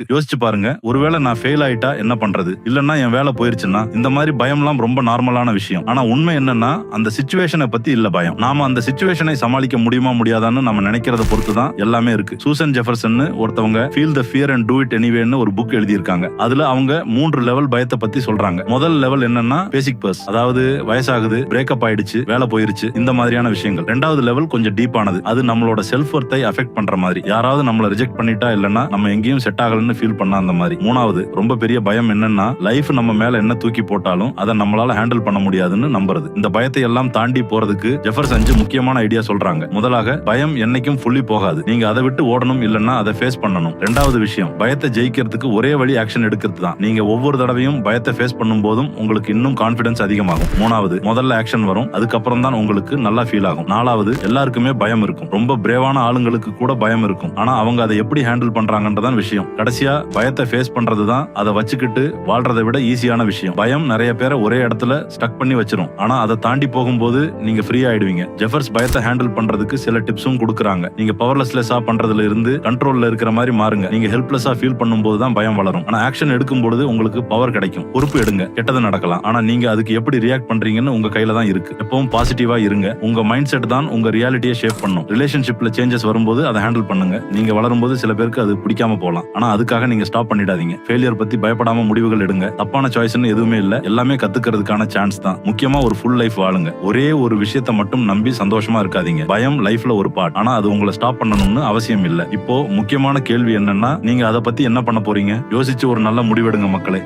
இருக்கு. யோசிச்சு பாருங்க ஒருவேளை நான் ஃபெயில் ஆயிட்டா என்ன பண்றது? இல்லன்னா என் வேலை போயிருச்சுன்னா இந்த மாதிரி பயம்லாம் ரொம்ப நார்மலான விஷயம். ஆனா உண்மை என்னன்னா அந்த சுச்சுவேஷனை பத்தி இல்ல பயம். நாம அந்த சுச்சுவேஷனை சமாளிக்க முடியுமா முடியாதான்னு நம்ம நினைக்கிறத பொறுத்து தான் எல்லாமே இருக்கு. சூசன் ஜெஃபர்சன் ஒருத்தவங்க feel the fear and do it எனிவேன்னு ஒரு புக் எழுதியிருக்காங்க. அதுல அவங்க மூன்று லெவல் பயத்தை பத்தி சொல்றாங்க. முதல் லெவல் என்னன்னா பேசிக் பர்ஸ் அதாவது வயசாகுது பிரேக்கப் ஆயிடுச்சு வேலை போயிருச்சு இந்த மாதிரியான விஷயங்கள். ரெண்டாவது லெவல் கொஞ்சம் டீப்பானது அது நம்மளோட செல்ஃப் ஒர்த்தை அஃபெக்ட் பண்ற மாதிரி. யாராவது நம்மள ரிஜெக்ட் பண்ணிட்டா இல்லைன்னா நம்ம எங்கேயும் செட் ஆகலன்னு ஃபீல் பண்ண அந்த மாதிரி? மூணாவது ரொம்ப பெரிய பயம் என்னன்னா லைஃப் நம்ம மேல என்ன தூக்கி போட்டாலும் அதை நம்மளால ஹேண்டில் பண்ண முடியாதுன்னு நம்புறது. இந்த பயத்தை எல்லாம் தாண்டி போறதுக்கு ஜெஃபர்ஸ் அஞ்சு முக்கியமான ஐடியா சொல்றாங்க. முதலாக பயம் என்னைக்கும் ஃபுல்லி போகாது. நீங்க அதை விட்டு ஓடணும் இல்லைன்னா அதை ஃபேஸ் பண்ணணும். ரெண்டாவது விஷயம் பயத்தை ஜெயிக்கிறதுக்கு ஒரே வழி ஆக்ஷன் எடுக்கிறது தான். நீங்க ஒவ்வொரு தடவையும் பயத்தை ஃபேஸ் பண்ணும் போதும் உங்களுக்கு இன்னும் கான்பிடன்ஸ் அதிகமாகும். மூணாவது முதல்ல ஆக்ஷன் வரும். அதுக்கப்புறம் தான் உங்களுக்கு நல்லா ஃபீல் ஆகும். நாலாவது எல்லாருக்குமே பயம் இருக்கும். ரொம்ப பிரேவான ஆளுங்களுக்கு கூட பயம் இருக்கும். ஆனா அவங்க அதை எப்படி ஹேண்டில் பண்றாங்கன்றதான் விஷயம். கடைசி கடைசியா பயத்தை ஃபேஸ் பண்றது தான் அதை வச்சுக்கிட்டு வாழ்றதை விட ஈஸியான விஷயம். பயம் நிறைய பேரை ஒரே இடத்துல ஸ்டக் பண்ணி வச்சிரும். ஆனா அதை தாண்டி போகும்போது நீங்க ஃப்ரீ ஆயிடுவீங்க. ஜெஃபர்ஸ் பயத்தை ஹேண்டில் பண்றதுக்கு சில டிப்ஸும் கொடுக்குறாங்க. நீங்க பவர்லெஸ்லெஸ்ஸா பண்றதுல இருந்து கண்ட்ரோல்ல இருக்கிற மாதிரி மாறுங்க. நீங்க ஹெல்ப்லெஸ்ஸா ஃபீல் பண்ணும்போது தான் பயம் வளரும். ஆனா ஆக்ஷன் எடுக்கும் பொழுது உங்களுக்கு பவர் கிடைக்கும். பொறுப்பு எடுங்க. கெட்டது நடக்கலாம். ஆனா நீங்க அதுக்கு எப்படி ரியாக்ட் பண்றீங்கன்னு உங்க கையில தான் இருக்கு. எப்பவும் பாசிட்டிவா இருங்க. உங்க மைண்ட் செட் தான் உங்க ரியாலிட்டியை ஷேப் பண்ணும். ரிலேஷன்ஷிப்ல சேஞ்சஸ் வரும்போது அதை ஹேண்டில் பண்ணுங்க. நீங்க வளரும்போது சில பேருக்கு அது பிடிக்காம போகலாம். ஆனா அதுக்காக நீங்க ஸ்டாப் பண்ணிடாதீங்க. ஃபெயிலியர் பத்தி பயப்படாம முடிவுகள் எடுங்க. தப்பான சாய்ஸ்னு எதுவுமே இல்ல. எல்லாமே கத்துக்கிறதுக்கான சான்ஸ் தான். முக்கியமா ஒரு ஃபுல் லைஃப் வாழுங்க. ஒரே ஒரு விஷயத்தை மட்டும் நம்பி சந்தோஷமா இருக்காதீங்க. பயம் லைஃப்ல ஒரு பார்ட் ஆனா அது உங்களை ஸ்டாப் பண்ணணும்னு அவசியம் இல்ல. இப்போ முக்கியமான கேள்வி என்னன்னா நீங்க அதை பத்தி என்ன பண்ண போறீங்க? யோசிச்சு ஒரு நல்ல முடிவெடுங்க மக்களே.